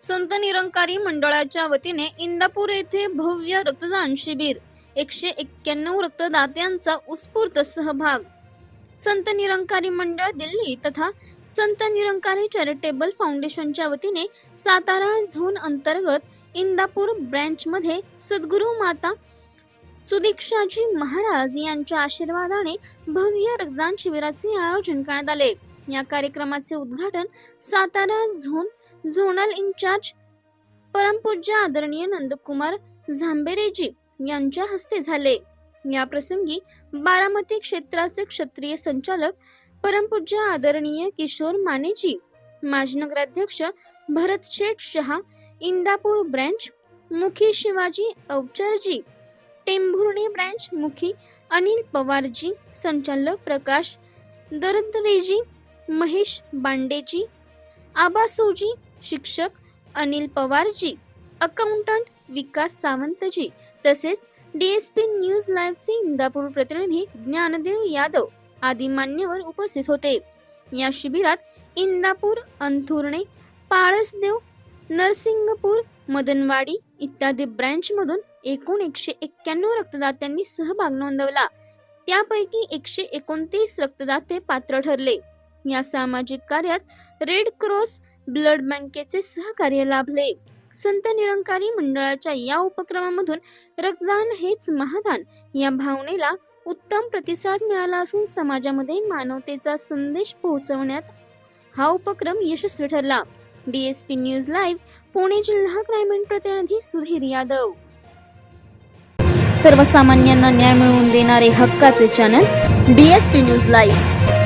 संत निरंकारी मंडळाच्या वतीने इंदापूर येथे भव्य रक्तदान शिबिर एकशे एक्क्याण्णव रक्तदात्यांचा उत्स्फूर्त सहभाग. संत निरंकारी मंडळ दिल्ली तथा संत निरंकारी चॅरिटेबल फाउंडेशनच्या वतीने सातारा झोन अंतर्गत इंदापूर ब्रँच मध्ये सद्गुरू माता सुदीक्षाजी महाराज यांच्या आशीर्वादाने भव्य रक्तदान शिबिराचे आयोजन करण्यात आले. या कार्यक्रमाचे उद्घाटन सातारा झोन झोनल इन्चार्ज परमपूज्य आदरणीय नंदकुमार झांबेरेजी यांच्या हस्ते झाले. या प्रसंगी बारामती क्षेत्राचे क्षत्रिय संचालक परमपूज्य आदरणीय किशोर मानेजी माजी नगराध्यक्ष भरत शेठ शहा इंदापूर ब्रँच मुखी शिवाजी अवचरजी टेंभुर्णी ब्रँच मुखी अनिल पवारजी संचालक प्रकाश दरदरेजी महेश बांडेजी आबासोजी शिक्षक अनिल पवारजी अकाउंटंट विकास सावंतजी तसेच डीएसपी न्यूज लाईव्हचे इंदापूर प्रतिनिधी ज्ञानदेव यादव आदी मान्यवर उपस्थित होते. या शिबिरात इंदापूर अंथुर्णे पाळसदेव नरसिंगपूर मदनवाडी इत्यादी ब्रँचमधून एकूण एकशे एक्क्याण्णव रक्तदात्यांनी सहभाग नोंदवला. त्यापैकी एकशे एकोणतीस रक्तदाते पात्र ठरले. या सामाजिक कार्यात रेड क्रॉस ब्लड बँकेचे सहकार्य लाभले. संत निरंकारी मंडळाच्या या उपक्रमामधून रक्तदान हेच महादान या भावनेला उत्तम प्रतिसाद मिळाला असून समाजामध्ये मानवतेचा संदेश पोहोचवण्यात हा उपक्रम यशस्वी ठरला. डीएसपी न्यूज लाईव्ह पुणे जिल्हा क्राईम प्रतिनिधी सुधीर यादव. सर्वसामान्यांना न्याय मिळवून देणारे हक्काचे चॅनल डीएसपी न्यूज लाईव्ह